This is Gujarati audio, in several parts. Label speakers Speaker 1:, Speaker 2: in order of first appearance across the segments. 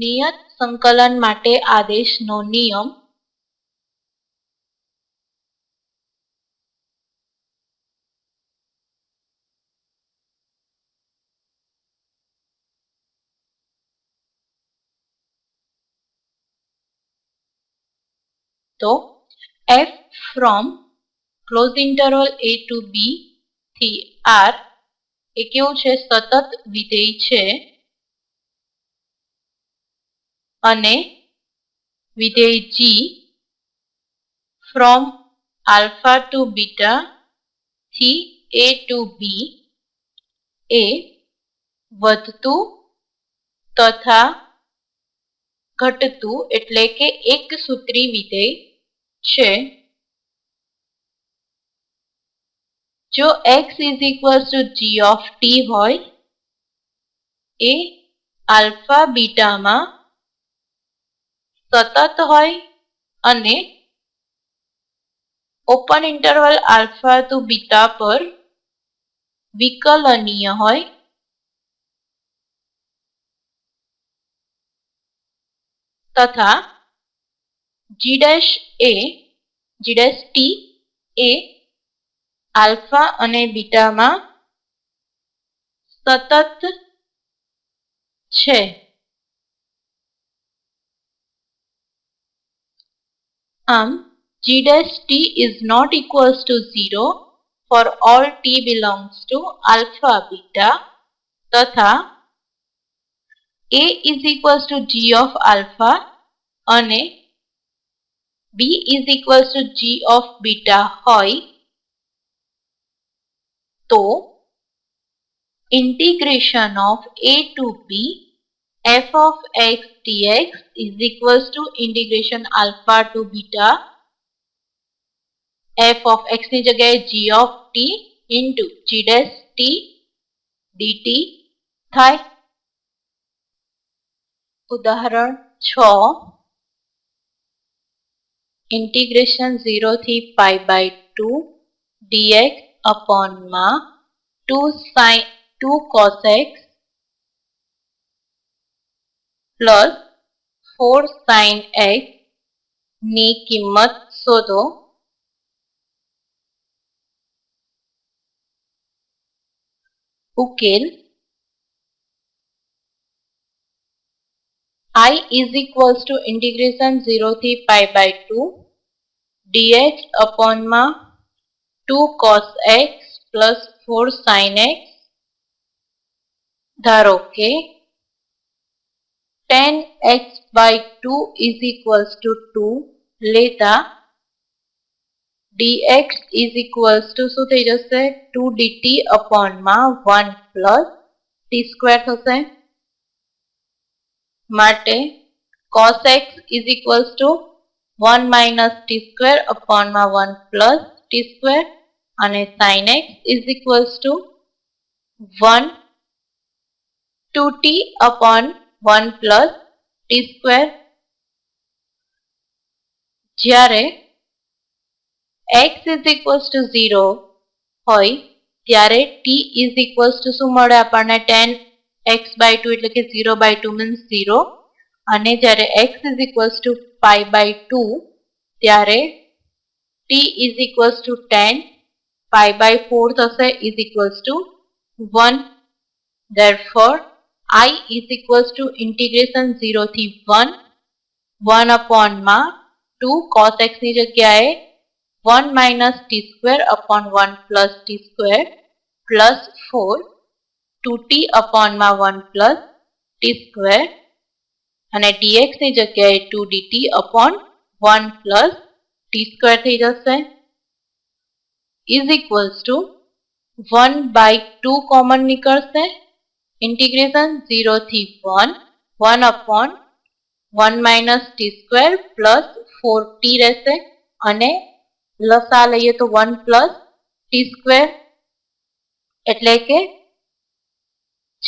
Speaker 1: નિયત સંકલન માટે આદેશનો નિયમ તો F from close interval a to b થી આર એ કેવું છે સતત વિધેય છે અને વિધેય જી ફ્રોમ આલ્ફા ટુ બીટા થી એ ટુ બી એ વધતું તથા ઘટતું એટલે કે એક સૂત્રી વિધેય છે જો x is equals to g of t હોય એ આલ્ફા બીટામાં સતત હોય અને open interval alpha to beta પર વિકલનીય હોય તથા જી એ જી ટી એ આલ્ફા અને બીટામાં સતત છે Um, g dash t is not equals to 0 for all t belongs to alpha beta theta, a is equals to g of alpha અને b is equals to g of beta હોય તો integration of a to b f of x dx is equals to integration alpha to beta f of x ની જગ્યાએ g of t into g dash t dt થાય ઉદાહરણ 6 ઇન્ટિગ્રેશન 0 થી pi by 2 dx upon માં 2 sin 2 cos x plus four sine x किमत शोधो उकेल i is equals to integration 0 થી pi by 2 dx upon ma 2 cos x plus 4 sin x ધારો કે tan x by two is equals to two લેતા dx is equals to શું થઈ જશે ટુ ડીટી અપોનમાં વન પ્લસ ટી સ્ક્વેર થશે માટે cos x is equals to one minus T square અપોનમાં વન પ્લસ ટી સ્ક્વેર અને sine x is equals to one two t upon one plus t square જ્યારે x is equals to zero હોય ત્યારે ટી ઇઝ ઇક્વલ્સ ટુ શું મળે આપણને ટેન એક્સ બાય ટુ એટલે કે zero by two means zero અને જ્યારે x is equals to pi by two ત્યારે t is equals to tan pi by four થશે is equals to one therefore i is equals to integration 0 થી 1 1 upon માં 2 cos x ની જગ્યાએ 1 minus t square upon 1 plus t square plus 4 2t upon માં 1 plus t square અને dx ની જગ્યાએ 2 dt upon 1 plus t square થઈ જશે is equals to 1 by 2 common નીકળશે इंटीग्रेशन 0 થી 1 1 / 1 - t2 + 4t રહેશે અને લસા લઈ તો 1 + t2 એટલે કે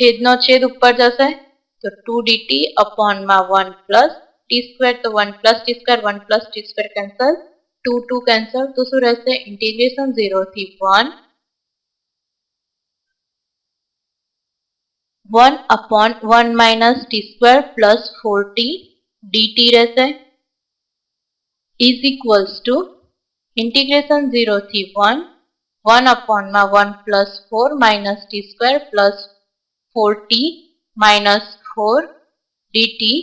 Speaker 1: છેદનો છેદ ઉપર જશે તો 2dt / માં 1 + t2 તો 1 + t2 1 + t2 કેન્સલ 2 2 કેન્સલ તો શું રહેશે इंटीग्रेशन 0 થી 1 one upon one minus T square plus four t d t રહેશે ઇઝ ઇક્વલ્સ ટુ ઇન્ટિગ્રેશન ઝીરોથી વન વન અપોનમાં one plus four minus T square plus four t minus four DT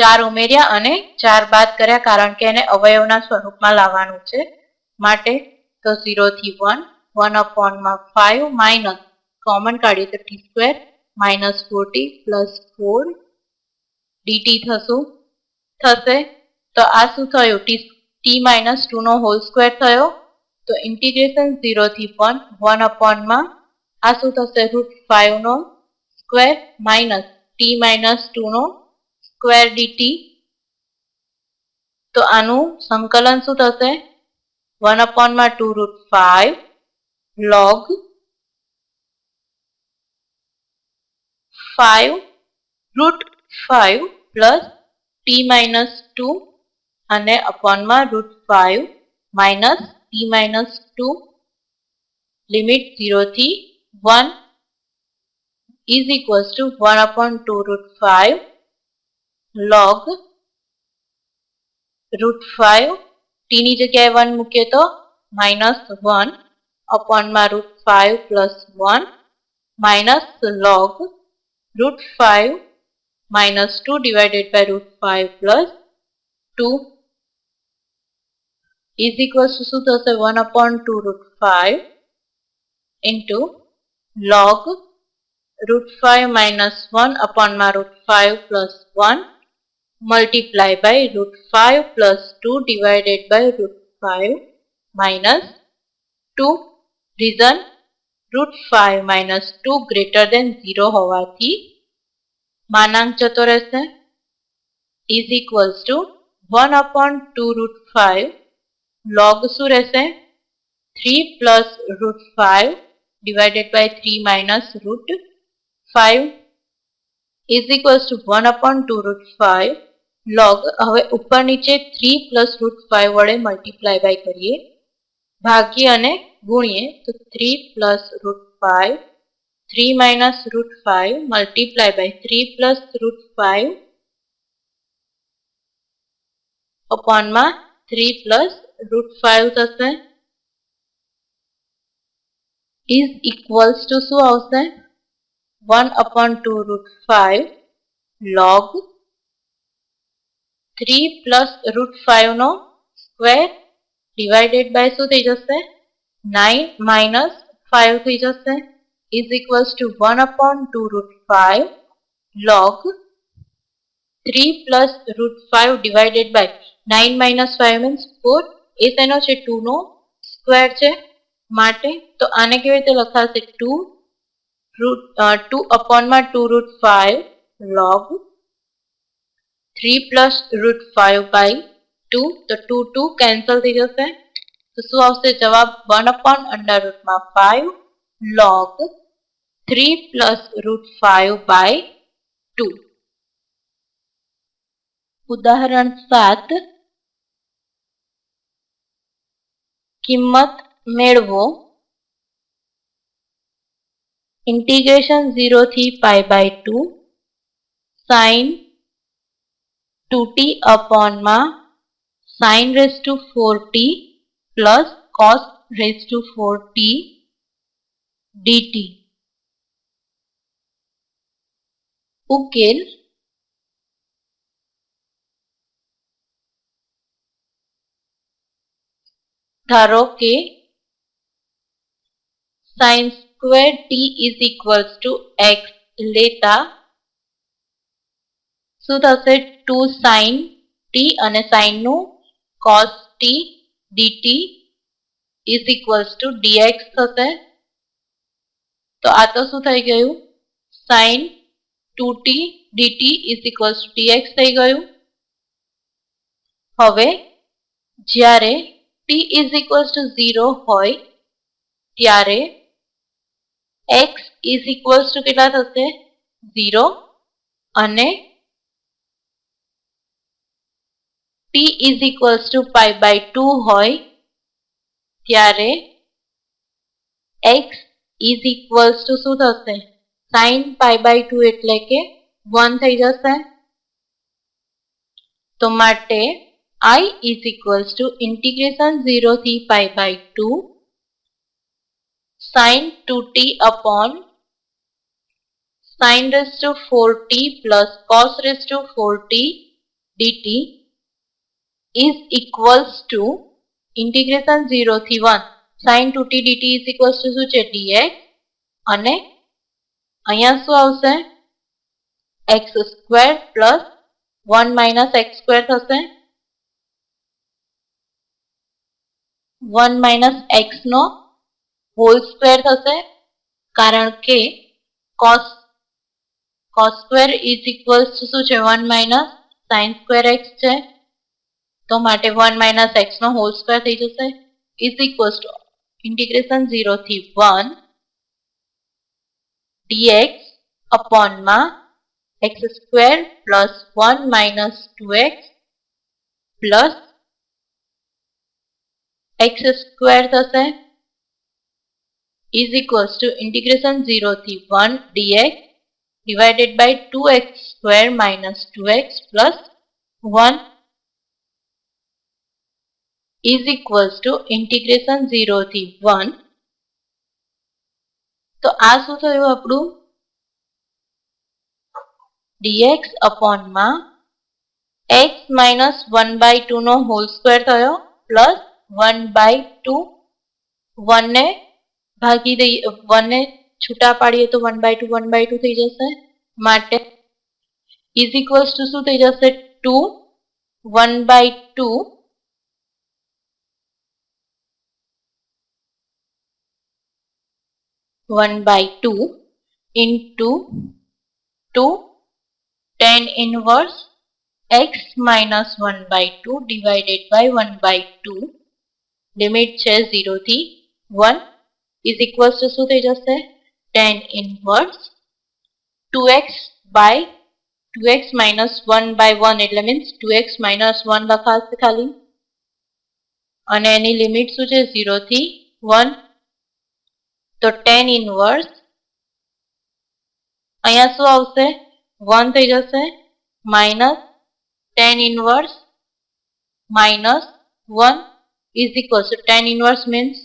Speaker 1: ચાર ઉમેર્યા અને ચાર બાદ કર્યા કારણ કે એને અવયવના સ્વરૂપમાં લાવવાનું છે માટે તો ઝીરોથી વન વન અપોનમાં ફાઇવ માઇનસ કોમન કાઢીએ તો T square minus forty plus four DT થશું થશે તો આ શું થયું ટી ટી માઇનસ ટુનો હોલ સ્ક્વેર થયો તો ઇન્ટિગ્રેશન ઝીરોથી પણ વન અપોનમાં આ શું થશે રૂટ ફાઇવનો સ્ક્વેર માઇનસ ટી માઇનસ ટુનો સ્ક્વેર ડીટી તો આનું સંકલન શું થશે વન અપોનમાં two root five log 5 root 5 plus T minus two અને અપોનમાં root five minus T minus two limit ઝીરોથી one is equals to one upon two root five log root five ટીની જગ્યાએ વન મૂકીએ તો માઇનસ વન અપોનમાં root five plus one minus log root 5 minus 2 divided by root 5 plus 2 is equal to શું 1 upon 2 root 5 into log root 5 minus 1 upon my root 5 plus 1 multiply by root 5 plus 2 divided by root 5 minus 2 reason root five minus two greater than zero હોવાથી માનાંક જતો રહેશે is equals to one upon two root five log શું રહેશે three plus root five divided by three minus root five is equals to one upon two root five log હવે ઉપર નીચે થ્રી પ્લસ રૂટ ફાઈવ વડે મલ્ટીપ્લાય બાય કરીએ भागी गुणिए तो three plus root five three minus root five multiply by three plus root five upon में थ्री प्लस रूट फाइव थे इज इक्वल्स टू शू one upon two root five log three plus root five नो स्क्वेर ડિવાઇડેડ બાય શું થઈ જશે નાઇન માઇનસ ફાઇવ થઈ જશે is equals to one upon two root five log three plus root five divided by nine minus five means four એ શેનો છે ટુ નો સ્ક્વેર છે માટે તો આને કેવી રીતે લખાશે ટુ રૂટ ટુ અપોનમાં two root five log three plus root five by two तो टू टू कैंसल थी जैसे तो शू आ जवाब वन अपॉन अंडर रूट में five log three plus root five by two उदाहरण सात किमत मेड़वो इंटीग्रेशन जीरो थी pi by two sine two T upon में sin raised to 4t plus cos raised to 4t dt. ઉકેલ ધારો કે sin square t is equals to x લેતા શું થશે ટુ સાઇન ટી અને સાઇનનું cos t dt is equals to dx થશે તો આ તો શું થઈ ગયું sin 2t dt is equals to dx થઈ ગયું હવે જ્યારે t is equals to 0 હોય ત્યારે x is equals to કેટલા થશે 0 અને P is equals to pi by two હોય ત્યારે એક્સ ઇઝ ઇક્વલ્સ ટુ શું થશે સાઇન પાઈ બાય ટુ એટલે કે વન થઈ જશે તો માટે I is equals to integration ઝીરોથી pi by two sin 2t upon sin raised to 4t plus cos raised to 4t dt is equals to integration 0 થી 1 sin 2t dt is equals to શું છે dx અને અહીંયા શું આવશે x square plus 1 minus x square થશે 1 minus x નો હોલ સ્ક્વેર થશે કારણ કે cos cos square is equals to શું છે 1 minus sin square x છે तो बटे 1 - x નો होल स्क्वायर થઈ જશે ઇક્વલ ટુ ઇન્ટિગ્રેશન 0 થી 1 dx / માં x² + 1 - 2x + x² થશે ઇક્વલ ટુ ઇન્ટિગ્રેશન 0 થી 1 dx / 2x² - 2x + 1 = इंटीग्रेशन 0 થી 1 તો આ શું થયો આપડું dx / માં x - 1 / 2 નો હોલ સ્ક્વેર થયો + 1 / 2 1 ને ભાગી દઈ 1 ને છૂટા પાડીએ તો 1 / 2 1 / 2 થઈ જશે માટે = શું થઈ જશે 2 1 / 2 1 by 2 into 2 10 inverse x minus 1 by 2 divided by 1 by 2 limit says 0 the 1 is equal to so they just say 10 inverse 2x by 2x minus 1 by 1 elements 2x minus 1 the khali and any limit such 0 the 1 તો ટેન ઇનવર્સ અહીંયા શું આવશે વન થઈ જશે minus tan inverse minus one is equals to tan inverse means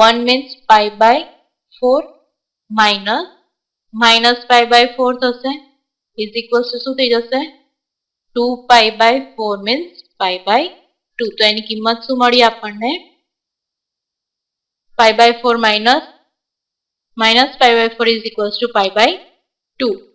Speaker 1: one means pi by four minus minus pi by four થશે ઇઝ ઇક્વલ્સ ટુ શું થઈ જશે two pi by four means pi by two તો એની કિંમત શું મળી આપણને pi by four minus minus pi by 4 is equals to pi by 2.